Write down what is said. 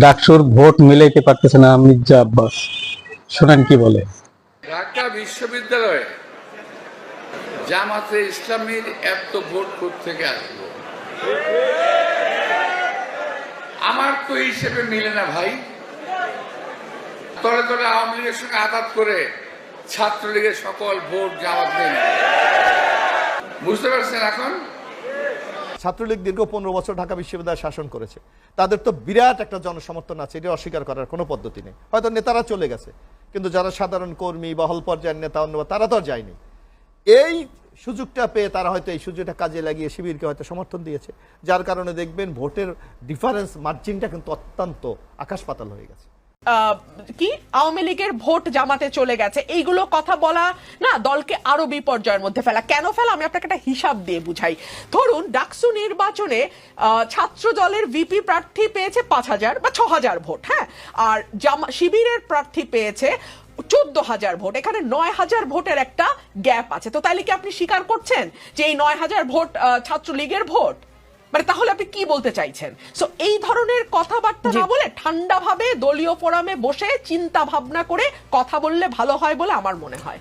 ডাকসুর ভোট মিলাইতে পারতেছে না মির্জা আব্বাস। শোনেন কি বলে? ঢাকা বিশ্ববিদ্যালয়ে জামাতে ইসলামীর এত ভোট থেকে আসব? আমার তো হিসেবে মিলে না ভাই। তলে তলে আওয়ামী লীগের সঙ্গে আঘাত করে ছাত্রলীগের সকল ভোট জামাত নেই। বুঝতে পারছেন এখন? ছাত্রলীগ দীর্ঘ পনেরো বছর ঢাকা বিশ্ববিদ্যালয় শাসন করেছে। তাদের তো বিরাট একটা জনসমর্থন আছে, এটা অস্বীকার করার কোনো পদ্ধতি নেই। হয়তো নেতারা চলে গেছে, কিন্তু যারা সাধারণ কর্মী বা হল পর্যায়ের নেতা অন্য, তারা তো যায়নি। এই সুযোগটা পেয়ে তারা হয়তো এই সুযোগটা কাজে লাগিয়ে শিবিরকে হয়তো সমর্থন দিয়েছে, যার কারণে দেখবেন ভোটের ডিফারেন্স মার্জিনটা কিন্তু অত্যন্ত আকাশ পাতাল হয়ে গেছে। কি? আওয়ামী লীগের ভোট জামাতে চলে গেছে। এইগুলো কথা বলা, না, দলকে আরও বিপর্যয়ের মধ্যে ফেলা। কেন ফেলা? আমি আপনাকে একটা হিসাব দিয়ে বুঝাই। ধরুন, ডাকসু নির্বাচনে ছাত্র দলের ভিপি প্রার্থী পেয়েছে পাঁচ হাজার বা ছ হাজার ভোট হ্যাঁ? আর জামা শিবিরের প্রার্থী পেয়েছে চোদ্দ হাজার ভোট। এখানে নয় হাজার ভোটের একটা গ্যাপ আছে। তো তাইলে কি আপনি স্বীকার করছেন যে এই নয় হাজার ভোট ছাত্রলীগের ভোট? মানে তাহলে আপনি কি বলতে চাইছেন? সো এই ধরনের কথাবার্তা না বলে ঠান্ডাভাবে দলীয় ফোরামে বসে চিন্তা ভাবনা করে কথা বললে ভালো হয় বলে আমার মনে হয়।